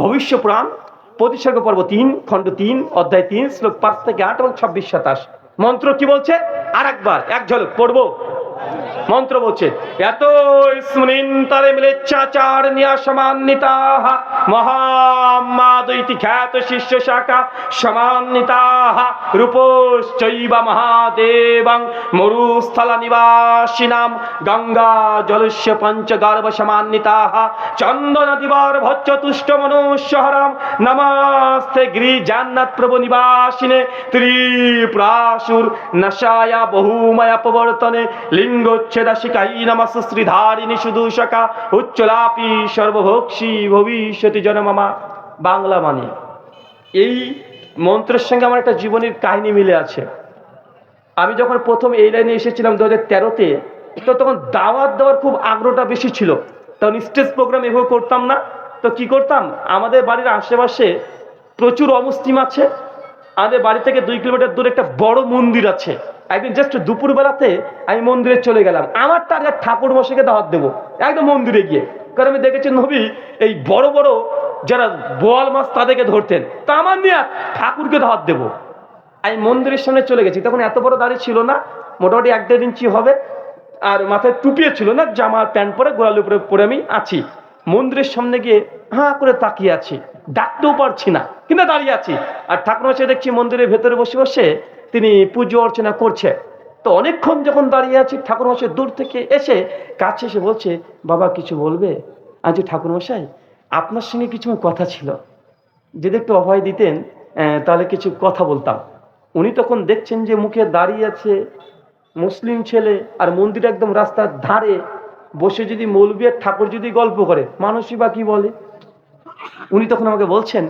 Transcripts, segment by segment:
ভবিষ্য পুরাণ প্রতিসর্গ পর্ব তিন, খণ্ড তিন, অধ্যায় তিন, শ্লোক পাঁচ থেকে আট এবং ছাব্বিশ সাতাশ। মন্ত্র কি বলছে? আর একবার এক ঝলক, পড়ব। মন্ত্র বলছে, এত স্মৃন্তারে মিলে চাচার নিয়া সমান্বিতা মহামাদৈতি খ্যাত শিষ্য শাখা সমান্বিতা রূপশ্চৈব মহাদেবং মরুস্থল নিবাসিনাম, গঙ্গা জলস্য পঞ্চগর্ভ সমান্বিতা চন্দন দিবার ভচ্চ তুষ্ট মনুষ্যহরাম, নমস্তে গিরি জান্নাত প্রভু নিবাসিনে, ত্রিপ্রাসুর নশায়া বহুময়া প্রবর্তনে বাংলা মানে। এই মন্ত্রের সঙ্গে আমার একটা জীবনের কাহিনী মিলে আছে। আমি যখন প্রথম এই লাইনে এসেছিলাম দু হাজার তেরোতে, তো তখন দাওয়াত দেওয়ার খুব আগ্রহটা বেশি ছিল। তখন স্টেজ প্রোগ্রাম এভাবে করতাম না। তো কি করতাম? আমাদের বাড়ির আশেপাশে প্রচুর অমুসলিম আছে। আমাদের বাড়ি থেকে দুই কিলোমিটার দূরে একটা বড় মন্দির আছে। একদিন জাস্ট দুপুরবেলাতে আমি মন্দিরে চলে গেলাম। আমার টার্গেট ঠাকুর মশাইকে দাওয়াত দেবো। একদম মন্দিরে গিয়ে। কারণ আমি দেখেছি নবী, এই বড় বড় যারা বোয়াল মাছ তাদেরকে ধরতেন। তা আমার নিয়ে ঠাকুরকে দাওয়াত দেবো। আমি মন্দিরের সামনে চলে গেছি। তখন এত বড় দাড়ি ছিল না। মোটামুটি এক দেড় ইঞ্চি হবে। আর মাথায় টুপিয়ে ছিল না, জামার প্যান্ট পরে গোড়াল উপরে পরে আমি আছি। মন্দিরের সামনে গিয়ে হাঁ করে তাকিয়ে আছি। ডাকতেও পারছি না, কিন্তু দাঁড়িয়ে আছি। আর ঠাকুর দেখছি মন্দিরের ভেতরে বসে বসে তিনি পুজো অর্চনা করছে। তো অনেকক্ষণ যখন দাঁড়িয়ে আছি, ঠাকুর মশাই দূর থেকে এসে কাছে এসে বলছে, বাবা, কিছু বলবে? আজ ঠাকুর মশাই, আপনার সঙ্গে কিছু কথা ছিল। যদি একটু অভয় দিতেন তাহলে কিছু কথা বলতাম। উনি তখন দেখছেন যে মুখে দাঁড়িয়ে আছে মুসলিম ছেলে আর মন্দির একদম রাস্তার ধারে। বসে যদি মৌলবী ঠাকুর যদি গল্প করে, মানুষই বা কি বলে? উনি তখন আমাকে বলছেন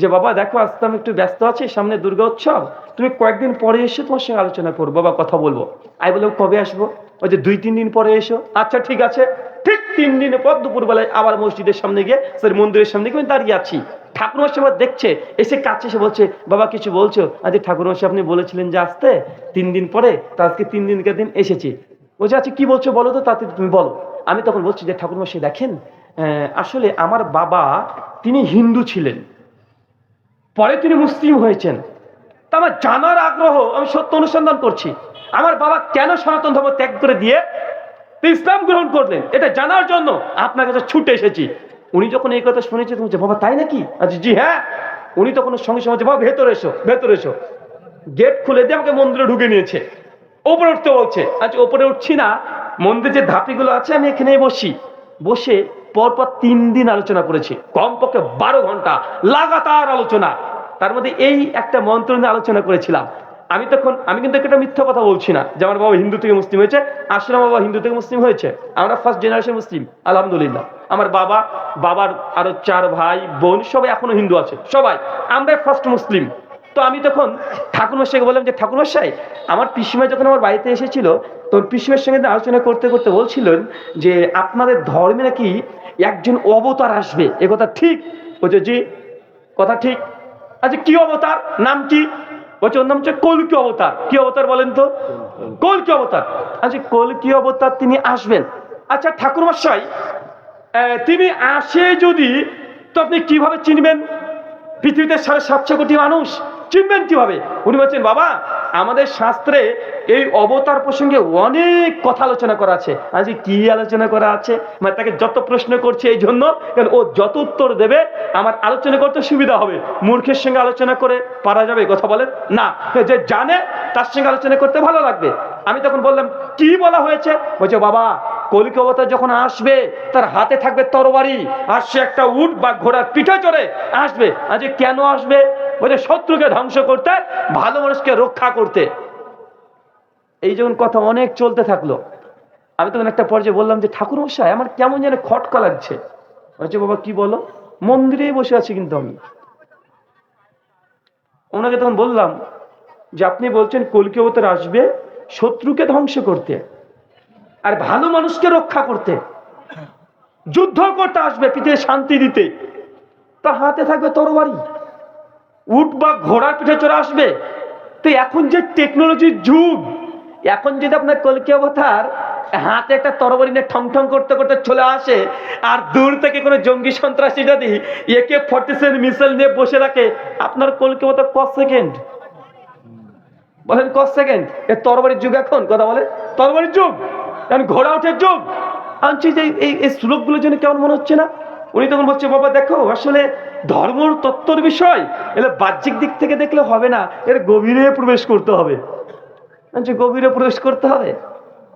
যে, বাবা, দেখো আজকে আমি একটু ব্যস্ত আছি, সামনে দুর্গা উৎসব। তুমি কয়েকদিন পরে এসে তোমার সঙ্গে আলোচনা করব বা কথা বলব। আমি বললাম কবে আসব? ওই যে, দুই, তিন দিন পরে এসো। আচ্ছা ঠিক আছে। ঠিক তিন দিনের পর দুপুরবেলায় আবার মসজিদের সামনে গিয়ে সরি মন্দিরের সামনে গিয়ে দাঁড়িয়ে আছি। ঠাকুর মশাই আবার দেখছে, এসে কাছে এসে বলছে, বাবা, কিছু বলছো? আজ ঠাকুর মশাই আপনি বলেছিলেন যে আসতে। তিন দিন পরে, তা আজকে তিন দিনকার দিন এসেছি। বলছে আচ্ছা কি বলছো বলো তো, তাতে তুমি বলো। আমি তখন বলছি যে ঠাকুর মশাই দেখেন আসলে আমার বাবা, তিনি হিন্দু ছিলেন। পরে তিনি মুসলিম হয়েছেন। তা আমার জানার আগ্রহ, আমি সত্য অনুসন্ধান করছি। আমার বাবা কেন সনাতন ধর্ম ত্যাগ করে দিয়ে ইসলাম গ্রহণ করলেন? এটা জানার জন্য আপনার কাছে ছুটে এসেছি। উনি যখন এই কথা শুনেছে তুমি বাবা, তাই নাকি? আচ্ছা জি হ্যাঁ। উনি তখন সঙ্গে সঙ্গে বাবা, ভেতরে এসো ভেতরে এসো। গেট খুলে দিয়ে আমাকে মন্দিরে ঢুকে নিয়েছে। ওপরে উঠতে বলছে আচ্ছা ওপরে উঠছি না। মন্দিরে যে ধাপিগুলো আছে, আমি এখানেই বসি। বসে পরপর তিন দিন আলোচনা করেছি। কমপক্ষে বারো ঘণ্টা লাগাতার আলোচনা। তার মধ্যে এই একটা মন্ত্র নিয়ে আলোচনা করেছিলাম। আমি তখন, আমি কিন্তু একটা মিথ্যা কথা বলছি না যে আমার বাবা হিন্দু থেকে মুসলিম হয়েছে, আসলে আমার বাবা হিন্দু থেকে মুসলিম হয়েছে। আমরা ফার্স্ট জেনারেশন মুসলিম, আলহামদুলিল্লাহ। আমার বাবা, বাবার আরও চার ভাই, বোন সবাই এখনও হিন্দু আছে, সবাই। আমরা ফার্স্ট মুসলিম। তো আমি তখন ঠাকুরমশাইকে বললাম যে ঠাকুরমশাই আমার পিসিমা যখন আমার বাড়িতে এসেছিল তখন পিসিমার সঙ্গে আলোচনা করতে করতে বলছিলেন যে, আপনাদের ধর্মে নাকি একজন অবতার আসবে এ কথা ঠিক? বলছে জি কথা ঠিক। আচ্ছা কি অবতার? নাম কি? বলছে ওর নাম হচ্ছে কলকি অবতার? কি অবতার বলেন তো? কলকি অবতার? আচ্ছা কলকি অবতার তিনি আসবেন? আচ্ছা ঠাকুরমশাই আহ, তিনি আসে যদি তো আপনি কীভাবে চিনবেন? পৃথিবীতে সাড়ে সাতশো কোটি মানুষ। চিনবেন কীভাবে? উনি বলছেন, বাবা, আমাদের শাস্ত্রে এই অবতার প্রসঙ্গে অনেক কথা আলোচনা করা আছে। আজকে কি আলোচনা করা আছে? মানে তাকে যত প্রশ্ন করছে এই জন্য ও যত উত্তর দেবে, আমার আলোচনা করতে সুবিধা হবে। মূর্খের সঙ্গে আলোচনা করে পারা যাবে কথা বলেন? না। যে জানে, তার সঙ্গে আলোচনা করতে ভালো লাগবে। আমি তখন বললাম, কি বলা হয়েছে? বলছে, বাবা, কলিক অবতার যখন আসবে, তার হাতে থাকবে তরবারি, আর সে একটা উট বা ঘোড়ার পিঠে চড়ে আসবে। আজ কেন আসবে? বলছে শত্রুকে ধ্বংস করতে, ভালো মানুষকে রক্ষা করতে। এই যখন কথা অনেক চলতে থাকল, আমি তখন একটা পর্যায়ে বললাম যে, ঠাকুর মশাই, আমার কেমন যেন খটকা লাগছে। বলছে, বাবা, কি বলো? মন্দিরেই বসে আছি কিন্তু আমি। ওনাকে তখন বললাম যে, আপনি বলছেন কলকি অবতার আসবে শত্রুকে ধ্বংস করতে আর ভালো মানুষকে রক্ষা করতে। যুদ্ধ করতে আসবে পৃথিবীতে শান্তি দিতে। তা হাতে থাকবে তরবারি। উট বা ঘোড়ার পিঠে চলে আসবে। তো এখন যে টেকনোলজির যুগ, এখন যদি আপনার কলকি অবতার হাতে একটা তরবারি নিয়ে ঠং ঠং করতে করতে চলে আসে, আর দূর থেকে কোনো জঙ্গি সন্ত্রাসী যদি একে ফর্টি সেভেন মিসাইল নিয়ে বসে রাখে, আপনার কলকে মতো ক সেকেন্ড বলেন ক সেকেন্ড এ তরবারির যুগ এখন, কথা বলে? তরবারির যুগ, এখন ঘোড়া ওঠের যুগ। যে এই এই শ্লোকগুলো যেন কেমন মনে হচ্ছে না? উনি তখন বলছে, বাবা, দেখো, আসলে ধর্মর তত্ত্বর বিষয়, এলে বাহ্যিক দিক থেকে দেখলে হবে না, এর গভীরে প্রবেশ করতে হবে। যে গভীরে প্রবেশ করতে হবে?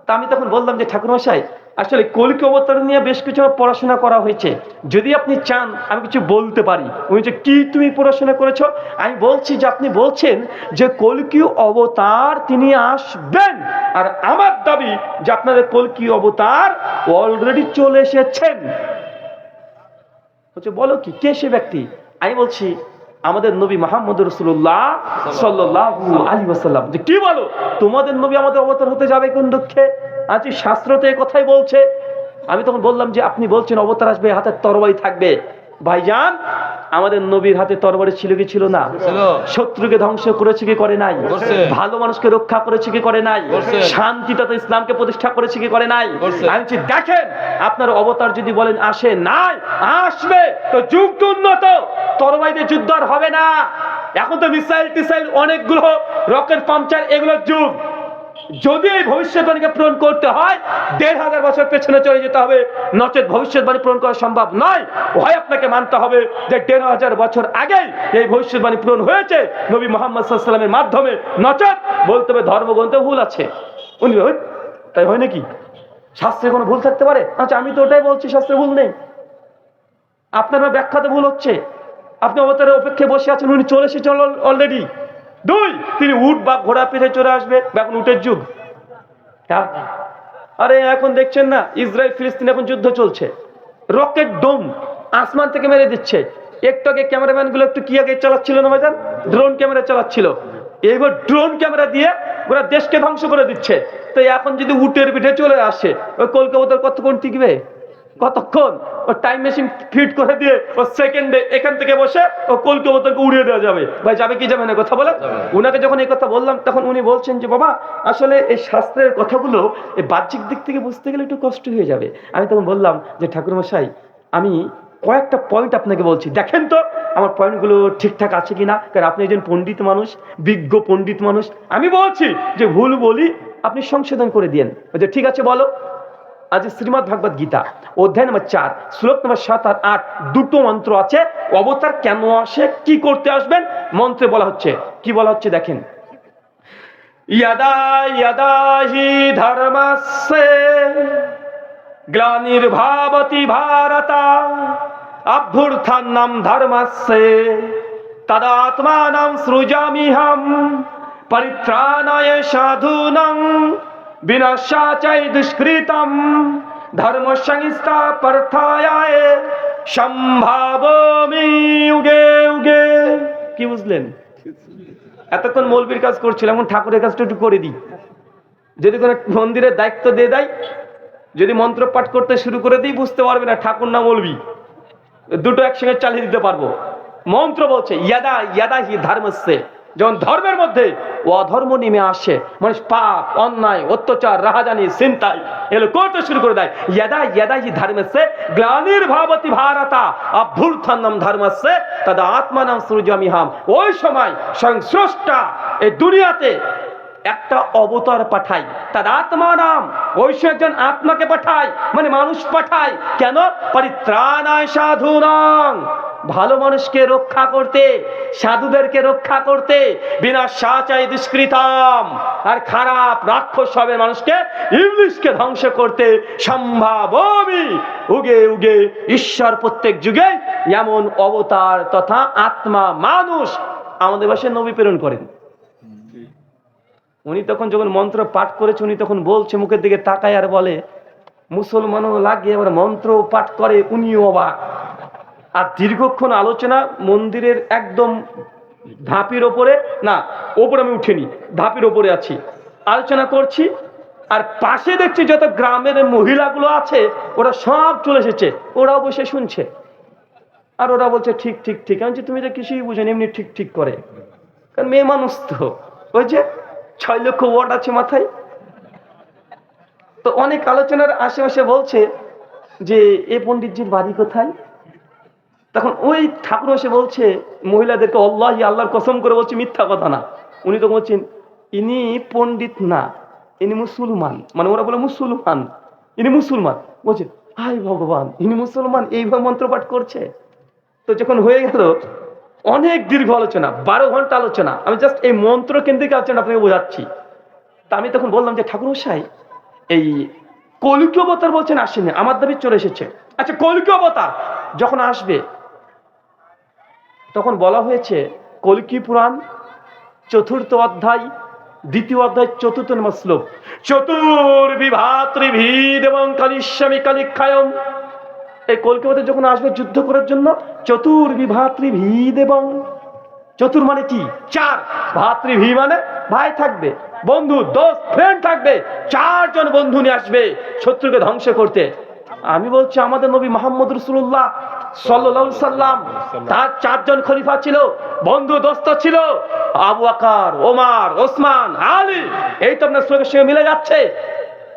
তা আমি তখন বললাম যে ঠাকুরমশাই আসলে কলকি অবতার নিয়ে বেশ কিছু পড়াশোনা করা হয়েছে। যদি আপনি চান, আমি কিছু বলতে পারি। উনি যে কি তুমি পড়াশোনা করেছ? আমি বলছি যে, আপনি বলছেন যে, কলকি অবতার তিনি আসবেন। আর আমার দাবি যে, আপনাদের কলকি অবতার অলরেডি চলে এসেছেন। বলছে, বলো কি, কে সে ব্যক্তি? আমি বলছি, আমাদের নবী মাহমুদ রসুল্লাহ সাল্লাহ আলী আসাল্লাম যে, কি বলো? তোমাদের নবী আমাদের অবতার হতে যাবে কোন দুঃখে? আজ শাস্ত্রতে কথাই বলছে। আমি তখন বললাম যে, আপনি বলছেন অবতার আসবে, হাতের তরবাই থাকবে। ভাইজান আমাদের নবীর হাতে তরবারি ছিল কি ছিল না? শত্রুকে ধ্বংস করেছে কি করে নাই? ভালো মানুষকে রক্ষা করেছে কি করে নাই? শান্তি তথা ইসলামকে প্রতিষ্ঠা করেছে কি করে নাই? আমি দেখেন আপনার অবতার যদি বলেন আসে নাই আসবে তো যুগ তো উন্নত তরবাইতে যুদ্ধ আর হবে না। এখন তো মিসাইল টিসাইল অনেকগুলো রকেট পাংচার এগুলোর যুগ। যদি এই ভবিষ্যৎবাণীকে পূরণ করতে হয়, দেড় হাজার বছর পেছনে চলে যেতে হবে। নচেত ভবিষ্যৎবাণী পূরণ করা সম্ভব নয়। হয় আপনাকে মানতে হবে যে দেড় হাজার বছর আগেই এই ভবিষ্যৎবাণী পূরণ হয়েছে। নবী মোহাম্মদ সাল্লামের মাধ্যমে নচেত বলতে হবে ধর্মগ্রন্থে ভুল আছে। উনি তাই হয় নাকি? শাস্ত্রে কোনো ভুল থাকতে পারে? আচ্ছা আমি তো ওটাই বলছি, শাস্ত্রে ভুল নেই। আপনার ব্যাখ্যাতে ভুল হচ্ছে। আপনি অবতারের অপেক্ষায় বসে আছেন, উনি চলে এসেছেন অলরেডি। দুই, তিনি উট বা ঘোড়া পিঠে চলে আসবে এখন উটের যুগ। হ্যাঁ। আরে এখন দেখছেন না, ইসরায়েল, ফিলিস্তিন এখন যুদ্ধ চলছে। রকেট ডোম আসমান থেকে মেরে দিচ্ছে। একটু আগে ক্যামেরাম্যানগুলো একটু কি আগে চালাচ্ছিল না ভাইজান? ড্রোন ক্যামেরা চালাচ্ছিল। এইবার ড্রোন ক্যামেরা দিয়ে ওরা দেশকে ধ্বংস করে দিচ্ছে। তো এখন যদি উটের পিঠে চলে আসে, ওই কলকাতার কতক্ষণ টিকবে? কতক্ষণ? ও টাইম মেশিন ফিট করে দিয়ে ও সেকেন্ডে এখান থেকে বসে ও কলকাতাকে উড়িয়ে দেওয়া যাবে। ভাই যাবে কি যাবে না কথা বলে উনাকে যখন এই কথা বললাম তখন উনি বলছেন যে বাবা আসলে এই শাস্ত্রের কথাগুলো এই বাহ্যিক দিক থেকে বুঝতে গেলে একটু কষ্ট হয়ে যাবে। আমি তখন বললাম যে ঠাকুরমশাই আমি কয়েকটা পয়েন্ট আপনাকে বলছি। দেখেন তো আমার পয়েন্টগুলো ঠিকঠাক আছে কিনা? কারণ আপনি একজন পণ্ডিত মানুষ বিজ্ঞ পণ্ডিত মানুষ। আমি বলছি যে ভুল বলি আপনি সংশোধন করে দিয়েন। বলছে, ঠিক আছে বলো। আজ শ্রীমদ ভাগবত গীতা, অধ্যায় নম্বর চার, শ্লোক নম্বর সাত আর আট, দুটো মন্ত্র আছে। অবতার কেন আসে? কি করতে আসবেন? মন্ত্রে বলা হচ্ছে। কি বলা হচ্ছে দেখেন। হি ধর্মাসে গ্লানির্ভাবতি ভারতা অভ্যুর্থান নাম তদাত্মানাম সৃজামিহম পরিত্রাণায় সাধুনং বিনাশাচাই দুষ্কৃতম ধর্ম সংস্থা প্রথায় সম্ভাবমি উগে উগে। কি বুঝলেন? এতক্ষণ মৌলবীর কাজ করছিলাম, এখন ঠাকুরের কাজটা একটু করে দিই। যদি কোনো মন্দিরের দায়িত্ব দিয়ে দেয়, যদি মন্ত্র পাঠ করতে শুরু করে দিই, বুঝতে পারবে না ঠাকুর না মৌলবি দুটো একসঙ্গে চালিয়ে দিতে পারব। মন্ত্র বলছে, ইয়াদা ইয়াদা হি ধর্মস্যে। যখন ধর্মের মধ্যে অধর্ম নেমে আসে মানুষ পাপ, অন্যায়, অত্যাচার, রাহাজানি চিন্তাই এগুলো করতে শুরু করে দেয়। ইয়াদা ইয়াদা ধর্মে গ্লানির ভাবতি ভারতা অভ্যুত্থানম ধর্মস্যে তদা আত্মানাম সূর্যমিহাম ওই সময় স্বয়ং এই দুনিয়াতে একটা অবতার পাঠাই। তার আত্মা নাম ওই একজন আত্মাকে পাঠায় মানে মানুষ পাঠায়। কেন? পরিত্রাণায় সাধু নাম ভালো মানুষকে রক্ষা করতে, সাধুদেরকে রক্ষা করতে বিনা সাচাই দুষ্কৃতাম। আর খারাপ রাক্ষস হবে মানুষকে ইংলিশকে ধ্বংস করতে সম্ভাবমি উগে উগে ঈশ্বর প্রত্যেক যুগে এমন অবতার তথা আত্মা মানুষ আমাদের বাসায় নবী প্রেরণ করেন। উনি তখন যখন মন্ত্র পাঠ করেছে, উনি তখন বলছে, মুখের দিকে তাকায় আর বলে, মুসলমানও লাগে আবার মন্ত্র পাঠ করে, উনিও অবাক। আর দীর্ঘক্ষণ আলোচনা, মন্দিরের একদম ধাপির ওপরে, না, ওপরে আমি উঠিনি, ধাপির ওপরে আছি। আলোচনা করছি, আর পাশে দেখছি যত গ্রামের মহিলাগুলো আছে, ওরা সব চলে এসেছে, ওরাও বসে শুনছে। আর ওরা বলছে, ঠিক ঠিক ঠিক। আমি তুমি তো কিছুই বুঝেন, এমনি ঠিক ঠিক করে। কারণ মেয়ে মানুষ তো। ওই যে ছয় লক্ষ ওয়াট আছে মাথায়। তো অনেক আলোচনার আশেপাশে বলছে যে, এ পণ্ডিতজির বাড়ি কোথায়? তখন ওই ঠাকুর এসে বলছে, মহিলাদেরকে আল্লাহ আল্লাহর কসম করে বলছে, মিথ্যা কথা না। উনি তো বলছেন, ইনি পণ্ডিত না, ইনি মুসলমান। মানে ওরা বলে মুসলমান, ইনি মুসলমান। বলছেন হাই ভগবান, ইনি মুসলমান, এইভাবে মন্ত্রপাঠ করছে। তো যখন হয়ে গেল অনেক দীর্ঘ আলোচনা, বারো ঘণ্টা আলোচনা। আমি জাস্ট এই মন্ত্র কেন্দ্রিক আলোচনা আপনাকে বোঝাচ্ছি। তা আমি তখন বললাম যে, ঠাকুর মশাই, এই কলিকি অবতার বলছেন আসেনি আমার দাবি চলে এসেছে। আচ্ছা কলিকি অবতার যখন আসবে, তখন বলা হয়েছে, কলকি পুরাণ, চতুর্থ অধ্যায়, দ্বিতীয় অধ্যায়, চতুর্থ নম্বর শ্লোক। চতুর্বিভাতৃভিদ এবং কালিস্বামী কালিক্ষায়ম। এই কলকাতা যখন আসবে যুদ্ধ করার জন্য চতুর চতুর্বিভাতৃভিদ এবং চতুর মানে কি? চার। ভাতৃভি মানে ভাই থাকবে, বন্ধু, দোস্ত ফ্রেন্ড থাকবে, চারজন বন্ধু নিয়ে আসবে শত্রুকে ধ্বংস করতে। আমি বলছি, আমাদের নবী মোহাম্মদ রসুল্লাহ সাল্লাহ সাল্লাম, তার চারজন খলিফা ছিল, বন্ধু, দোস্ত ছিল, আবু আকার ওমার, ওসমান, আলী, এই তো আপনার সঙ্গে মিলে যাচ্ছে।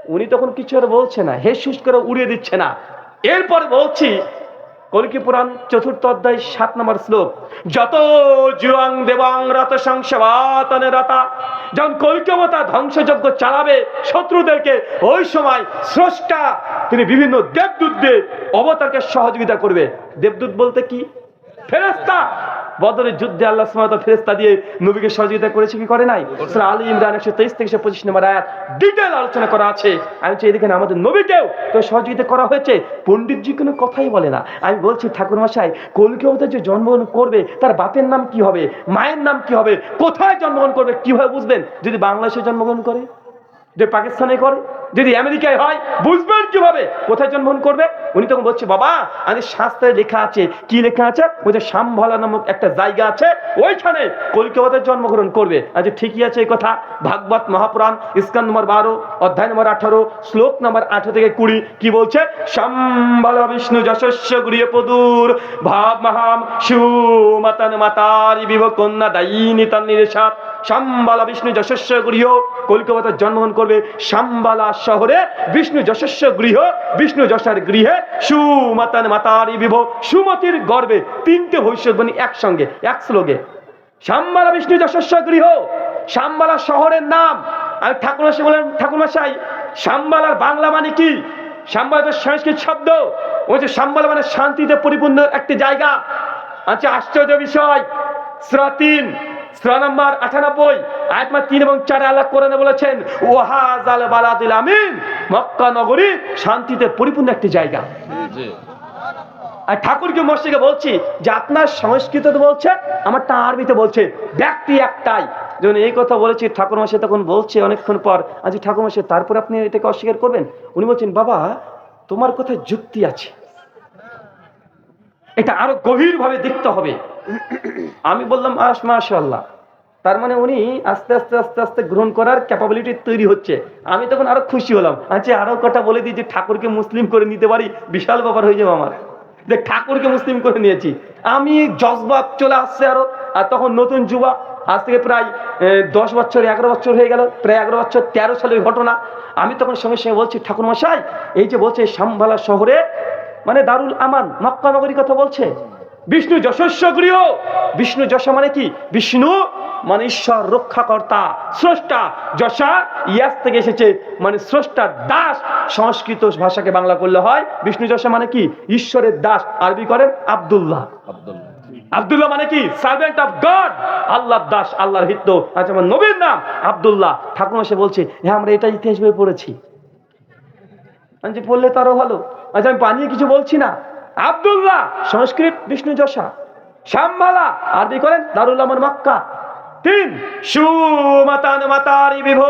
উনি তখন কিছু আর বলছে না হে শুষ করে উড়িয়ে দিচ্ছে না। এরপর বলছি, কলকি পুরাণ চতুর্থ অধ্যায় সাত নম্বর শ্লোক, যত জুয়াং দেবাং রত সংসবাতনে রতা, যখন কলকবতা ধ্বংসযজ্ঞ চালাবে শত্রুদেরকে, ওই সময় স্রষ্টা, তিনি বিভিন্ন দেবদূতদের অবতারকে সহযোগিতা করবে। দেবদূত বলতে কি? ফেরেস্তা বদরের যুদ্ধে আল্লাহ সুবহানাহু ওয়া তাআলা ফেরেশতা দিয়ে নবীকে সহযোগিতা করেছে কি করে নাই? সূরা আলী ইমরান 123 থেকে 125 নম্বর আয়াত ডিটেইল আলোচনা করা আছে। আমি চাই এদিকে আমাদের নবীকেও তো সহযোগিতা করা হয়েছে। পণ্ডিতজি কোনো কথাই বলে না। আমি বলছি ঠাকুর মশাই কলকি অবতার যে জন্মগ্রহণ করবে তার বাপের নাম কি হবে মায়ের নাম কি হবে কোথায় জন্মগ্রহণ করবে কীভাবে বুঝবেন? যদি বাংলাদেশে জন্মগ্রহণ করে? যে পাকিস্তানে করে, যদি আমেরিকায় হয়, বুঝবেন কীভাবে? কোথায় জন্মগ্রহণ করবে? উনি তখন বলছে, বাবা আমাদের শাস্ত্রে লেখা আছে। কি লেখা আছে? বলছে শামভালা নামক একটা জায়গা আছে, ওইখানে কলকাতায় জন্মগ্রহণ করবে। আচ্ছা ঠিকই আছে এই কথা। ভাগবত মহাপুরাণ, ইস্কান নম্বর বারো, অধ্যায় নম্বর আঠারো, শ্লোক নম্বর আঠারো থেকে কুড়ি, কি বলছে? শাম্বালা বিষ্ণু যশস্য গৃহ পদুর, ভাব মহাম সুমাতান মাতারি বিভ কন্যা দায়ী নিতান নিরেশাত শাম্বালা বিষ্ণু যশস্য গৃহ কলকাতায় জন্মগ্রহণ করবে শাম্বালা শহরে বিষ্ণু যশস্য গৃহ, বিষ্ণু যশার গৃহে। সুমাতান মাতারি বিভ, সুমতির গর্বে তিনটে ভবিষ্যৎবাণী একসঙ্গে, এক শ্লোকে। শাম্বালা বিষ্ণু যশস্য গৃহ, শাম্বালা শহরের নাম। আমি ঠাকুর মশাই বলেন ঠাকুর মশাই শাম্বালার বাংলা মানে কি? শাম্বালা তো সংস্কৃত শব্দ। বলছে শাম্বালা মানে শান্তিতে পরিপূর্ণ একটি জায়গা। আচ্ছা আশ্চর্য বিষয় শ্র তিন শ্র আটানব্বই আয়াতমা তিন এবং চারে আল্লাহ কোরআনে বলেছেন ওয়াহাজ আল বালাদিল আমিন। মক্কা নগরী শান্তিতে পরিপূর্ণ একটি জায়গা। আর ঠাকুরকে মসজিদে বলছি যে আপনার সংস্কৃত বলছে আমারটা আরবিতে বলছে ব্যক্তি একটাই। যখন এই কথা বলেছি ঠাকুর মশাই তখন বলছে অনেকক্ষণ পর আজ ঠাকুর মশাই তারপর আপনি এটাকে অস্বীকার করবেন? উনি বলছেন বাবা তোমার কথায় যুক্তি আছে। এটা আরও গভীরভাবে দেখতে হবে। আমি বললাম, আস মাশাল্লাহ তার মানে উনি আস্তে আস্তে আস্তে আস্তে গ্রহণ করার ক্যাপাবিলিটি তৈরি হচ্ছে। আমি তখন আরও খুশি হলাম। আচ্ছা আরও কথা বলে দিই যে ঠাকুরকে মুসলিম করে নিতে পারি? বিশাল ব্যাপার হয়ে যাবে আমার। যে ঠাকুরকে মুসলিম করে নিয়েছি। আমি জজবাব চলে আসছে আরও। আর তখন নতুন যুবক, আজ থেকে প্রায় দশ বছর, এগারো বছর হয়ে গেল। প্রায় এগারো বছর, তেরো সালের ঘটনা। আমি তখন সঙ্গে সঙ্গে বলছি ঠাকুর মশাই এই যে বলছে শামবালা শহরে মানে দারুল আমান মক্কা নগরী কথা বলছে। বিষ্ণু যশস্ব গৃহ বিষ্ণু যশ মানে কি? বিষ্ণু মানে ঈশ্বর রক্ষাকর্তা স্রষ্টা। যশা ইয়াস থেকে এসেছে মানে স্রষ্টার দাস। সংস্কৃত ভাষাকে বাংলা করলে হয় বিষ্ণু যশা মানে কি? ঈশ্বরের দাস। আরবি করেন আব্দুল্লাহ। আব্দুল্লাহ। মানে কি? সার্ভেন্ট অফ গড আল্লাহর দাস আল্লাহর হিত। আচ্ছা আমার নবীর নাম আব্দুল্লাহ। ঠাকুর মাসে বলছে হ্যাঁ আমরা এটা ইতিহাস বই পড়েছি। যে পড়লে তারও ভালো। আচ্ছা আমি বানিয়ে কিছু বলছি না। আব্দুল্লাহ, সংস্কৃত বিষ্ণু যশা শ্যামবালা আরবি করেন দারুল আমার মক্কা। তিন সুমাতান মাতারি বিভ।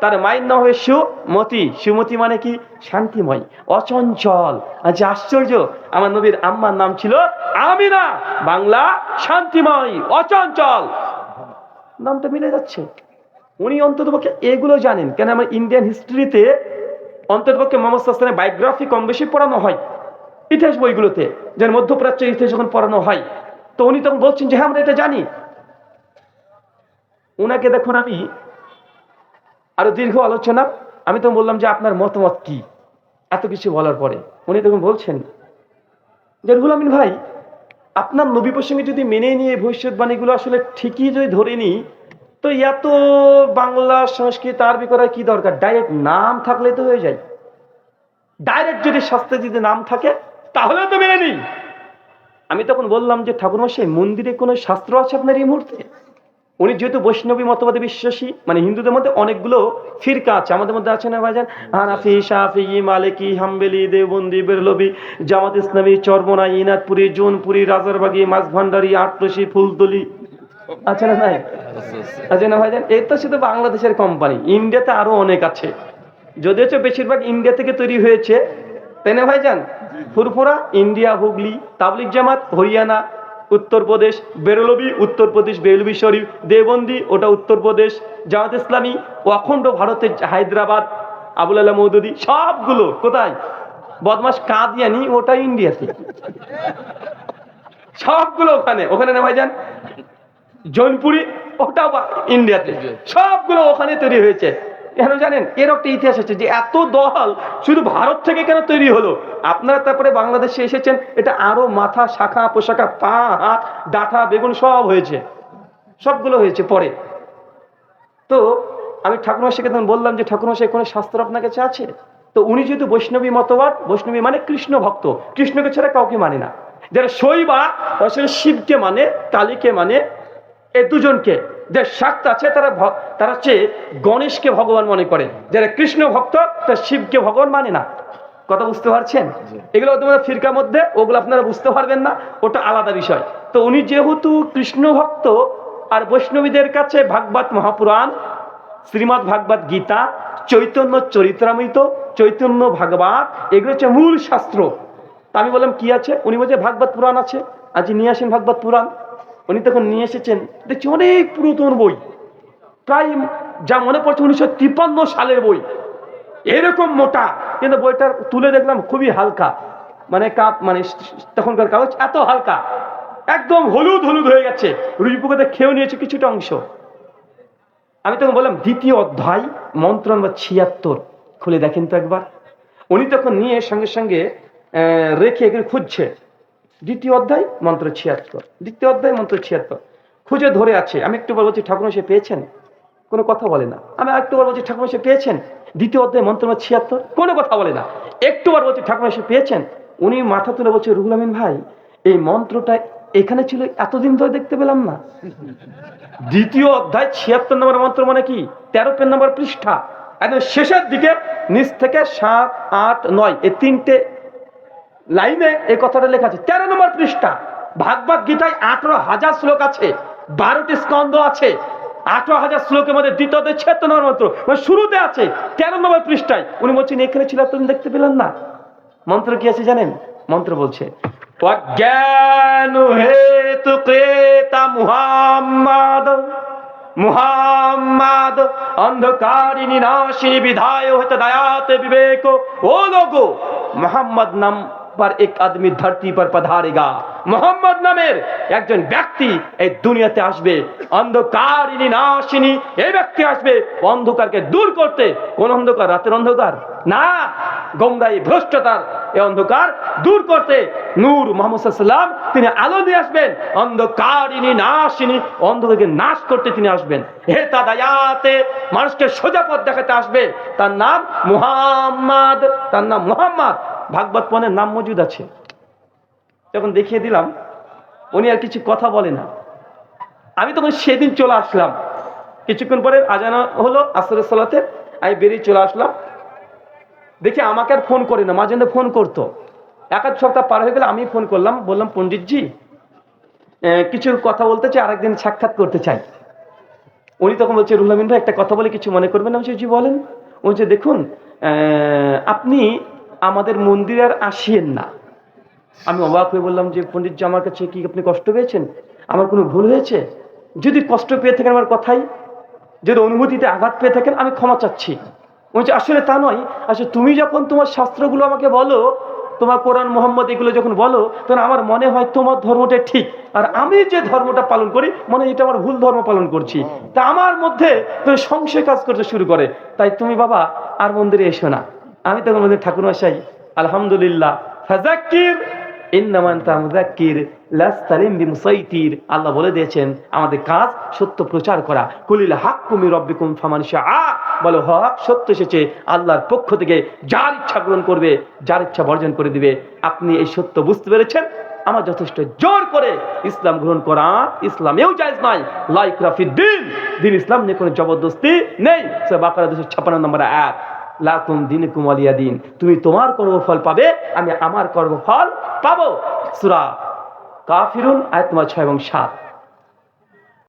তার মায়ের নাম হবে সুমতি সুমতি মানে কি? শান্তিময়, অচঞ্চল। আজ আশ্চর্য। আমার নবীর আম্মার নাম ছিল আমিনা। বাংলা, শান্তিময়, অচঞ্চল। নামটা মিলে যাচ্ছে। উনি অন্ততপক্ষে এগুলো জানেন। কেন আমার ইন্ডিয়ান হিস্ট্রিতে অন্ততপক্ষে মোহাম্মদ সাস্তানের বায়োগ্রাফি কম বেশি পড়ানো হয়। ইতিহাস বইগুলোতে যেন মধ্যপ্রাচ্যের ইতিহাস যখন পড়ানো হয়। তো উনি তখন বলছেন যে হ্যাঁ আমরা এটা জানি। ওনাকে দেখুন আমি, আরও দীর্ঘ আলোচনা। আমি তো বললাম যে, আপনার মতামত কি? এত কিছু বলার পরে। উনি তখন বলছেন, যে, রুহুল আমিন ভাই, আপনার নবী প্রসঙ্গে যদি মেনে নিয়ে ভবিষ্যৎবাণীগুলো আসলে ঠিকই যদি ধরে নিই তো এত বাংলা সংস্কৃত আরবি করার কি দরকার? ডাইরেক্ট নাম থাকলে তো হয়ে যায়। ডাইরেক্ট যদি শাস্ত্রে যদি নাম থাকে, তাহলে তো মেনে নিই আমি তখন বললাম যে, ঠাকুরমশাই, মন্দিরে কোনো শাস্ত্র আছে আপনার এই মুহূর্তে? উনি যেহেতু বৈষ্ণবী মতবাদে বিশ্বাসী মানে হিন্দুদের মধ্যে অনেকগুলো ফিরকা আছে। আমাদের মধ্যে আছে না ভাইজান? হানাফি, শাফি, মালিকি, হাম্বেলি, দেওবন্দি, বেরলবি, জামাত ইসলামী চরমনা ইনাদপুরি জোনপুরি, রাজারবাগি মাঝভান্ডারি আটরসি ফুলতলি। আছে না ভাই। আছে না ভাইজান এই তো শুধু বাংলাদেশের কোম্পানি ইন্ডিয়াতে আরও অনেক আছে। যদিও হচ্ছে বেশিরভাগ ইন্ডিয়া থেকে তৈরি হয়েছে। তাই না ভাইজান ফুরফুরা, ইন্ডিয়া, হুগলি তাবলিক জামাত, হরিয়ানা, উত্তরপ্রদেশ বেরলবি উত্তরপ্রদেশ বেরলবি শরীফ দেবন্দি ওটা উত্তরপ্রদেশ, জামাত ইসলামী ও অখণ্ড ভারতের হায়দ্রাবাদ, আবুল আল্লাহ মৌদুদি, সবগুলো, কোথায়? বদমাস কাদিয়ানি, ওটা ইন্ডিয়াতে সবগুলো ওখানে। ওখানে না ভাই ভাইজান জৌনপুরি ওটাও বা- ইন্ডিয়াতে। সবগুলো ওখানে তৈরি হয়েছে। কেন জানেন? এর একটা ইতিহাস আছে যে এত দল শুধু ভারত থেকে কেন তৈরি হলো? আপনারা তারপরে বাংলাদেশে এসেছেন এটা আরও মাথা শাখা পোশাখা পা হাত ডাঁটা বেগুন সব হয়েছে। সবগুলো হয়েছে পরে। তো আমি ঠাকুরমশাইকে তখন বললাম যে ঠাকুরমশাই কোনো শাস্ত্র আপনার কাছে আছে? তো উনি যেহেতু বৈষ্ণবী মতবাদ বৈষ্ণবী মানে কৃষ্ণ ভক্ত। কৃষ্ণকে ছাড়া কাউকে মানে না। যারা শৈবা শিবকে মানে কালীকে মানে এই দুজনকে যে শাক্ত আছে তারা তারা হচ্ছে গণেশকে ভগবান মনে করে। যারা কৃষ্ণ ভক্ত তারা শিবকে ভগবান মানে না। কথা বুঝতে পারছেন? এগুলো তোমাদের ফিরকার মধ্যে ওগুলো আপনারা বুঝতে পারবেন না ওটা আলাদা বিষয়। তো উনি যেহেতু কৃষ্ণ ভক্ত আর বৈষ্ণবীদের কাছে ভাগবত মহাপুরাণ শ্রীমৎ ভাগবত গীতা চৈতন্য চরিত্রামৃত চৈতন্য ভাগবত এগুলো হচ্ছে মূল শাস্ত্র। তা আমি বললাম কি আছে? উনি বলছে ভাগবত পুরাণ আছে। আজ নিয়ে আসেন ভাগবত পুরাণ। উনি তখন নিয়ে এসেছেন, দেখছি অনেক পুরাতন বই। প্রায় যা মনে পড়ছে উনিশশো তিপ্পান্ন সালের বই। এরকম মোটা, কিন্তু বইটার তুলে দেখলাম খুবই হালকা। মানে কাপ মানে তখনকার কাগজ এত হালকা। একদম হলুদ হলুদ হয়ে গেছে। রুই পুকুরে খেয়েও নিয়েছে কিছুটা অংশ। আমি তখন বললাম, দ্বিতীয় অধ্যায় মন্ত্র নম্বর ছিয়াত্তর, খুলে দেখেন তো একবার। উনি তখন নিয়ে সঙ্গে সঙ্গে রেখে এখানে খুঁজছে। দ্বিতীয় অধ্যায়, মন্ত্র ছিয়াত্তর। দ্বিতীয় অধ্যায়, মন্ত্র ছিয়াত্তর। খুঁজে ধরে আছে। আমি একটু বলছি ঠাকুর সে পেয়েছেন? কোনো কথা বলে না। আমি একটু বলছি ঠাকুর সে পেয়েছেন? দ্বিতীয় অধ্যায়, মন্ত্র ছিয়াত্তর। কোনো কথা বলে না। একটু বার বলছি ঠাকুর সে পেয়েছেন? উনি মাথা তুলে বলছে, রুহুল আমিন ভাই, এই মন্ত্রটা এখানে ছিল, এতদিন ধরে দেখতে পেলাম না। দ্বিতীয় অধ্যায়, ছিয়াত্তর নম্বর মন্ত্র মানে কি? তেরো পেন নম্বর পৃষ্ঠা। একদম শেষের দিকে, নিচ থেকে সাত, আট, নয়, এই তিনটে লাইনে এই কথাটা লেখা আছে, তেরো নম্বর পৃষ্ঠা, ভাগবত গীতায় আঠারো হাজার শ্লোক আছে, বারোটি স্কন্ধ আছে, আঠারো হাজার শ্লোকের মধ্যে দ্বিতীয় অধ্যায় ছিয়াত্তর নম্বর মন্ত্র মানে শুরুতে আছে, তেরো নম্বর পৃষ্ঠায়। উনি বলছেন, এখানে ছিল তুমি দেখতে পেলেন না। মন্ত্র কি আছে জানেন? মন্ত্র বলছে, অজ্ঞান হেতু ক্রেতা মুহাম্মাদ মুহাম্মাদ অন্ধকারিনী নাশিনী বিধায় হতে দয়াতে বিবেক, ও লোগো, মোহাম্মদ নাম পর এক আদমি ধরতি পর পধারেগা মোহাম্মদ নামের একজন ব্যক্তি এই দুনিয়াতে আসবে। অন্ধকার অন্ধকারিনী নাশিনী, এই ব্যক্তি আসবে অন্ধকারকে দূর করতে। কোন অন্ধকার? রাতের অন্ধকার? না গঙ্গাই ভ্রষ্টতার এই অন্ধকার দূর করতে। নূর মোহাম্মদাম তিনি আলো দিয়ে আসবেন। অন্ধকার অন্ধকারিনী নাশিনী, অন্ধকারকে নাশ করতে তিনি আসবেন। হে তাদায়াতে, মানুষকে সোজা পথ দেখাতে আসবে। তার নাম মুহাম্মদ, তার নাম মুহাম্মদ। ভাগবত পনেরো নাম মজুদ আছে। যখন দেখিয়ে দিলাম, উনি আর কিছু কথা বলে না। আমি তখন সেদিন চলে আসলাম। কিছুক্ষণ পরে আজানা হলো, আসরের সালাতে আমি বেরিয়ে চলে আসলাম। দেখি আমাকে আর ফোন করে না মাঝে ফোন করতো। এক আধ সপ্তাহ পার হয়ে গেলে, আমি ফোন করলাম, বললাম, পণ্ডিতজি কিছু কথা বলতে চাই, আরেকদিন সাক্ষাৎ করতে চাই। উনি তখন বলছে, রুহুল আমিন ভাই, একটা কথা বলে কিছু মনে করবেন আমি জি, বলেন। ও যে দেখুন আপনি আমাদের মন্দিরে আর আসিয়েন না। আমি অবাক হয়ে বললাম যে পণ্ডিতজি আমার কাছে কি আপনি কষ্ট পেয়েছেন? আমার কোনো ভুল হয়েছে? যদি কষ্ট পেয়ে থাকেন আমার কথাই, যদি অনুভূতিতে আঘাত পেয়ে থাকেন, আমি ক্ষমা চাচ্ছি। বলছে, আসলে তা নয়। আসলে তুমি যখন তোমার শাস্ত্রগুলো আমাকে বলো, তোমার কোরআন, মোহাম্মদ এগুলো যখন বলো, তখন আমার মনে হয় তোমার ধর্মটা ঠিক। আর আমি যে ধর্মটা পালন করি, মনে হয় এটা আমার ভুল ধর্ম পালন করছি। তা আমার মধ্যে তুমি সংশয় কাজ করতে শুরু করে। তাই তুমি বাবা, আর মন্দিরে এসো না। আমি তখন মন্দির ঠাকুর মশাই আলহামদুলিল্লাহ আল্লাহ বলে দিয়েছেন, আমাদের কাজ সত্য প্রচার করা। কুলিল হাক্কুমি রব্বিকুম ফামান বলো, হক সত্য এসেছে, আল্লাহর পক্ষ থেকে যার ইচ্ছা গ্রহণ করবে, যার ইচ্ছা বর্জন করে দিবে। আপনি এই সত্য বুঝতে পেরেছেন? আমার যথেষ্ট জোর করে ইসলাম গ্রহণ করা ইসলামেও জায়েজ নাই লাইক রাফিদ দিন ইসলাম নিয়ে কোনো জবরদস্তি নেই। সে বাকারা দুশো ছাপ্পান্ন নম্বর এক লাকুম দিন কুমালিয়া দিন। তুমি তোমার কর্মফল পাবে, আমি আমার কর্মফল পাবো। সুরা কাফিরুন, আয়াত তোমার ছয় এবং সাত।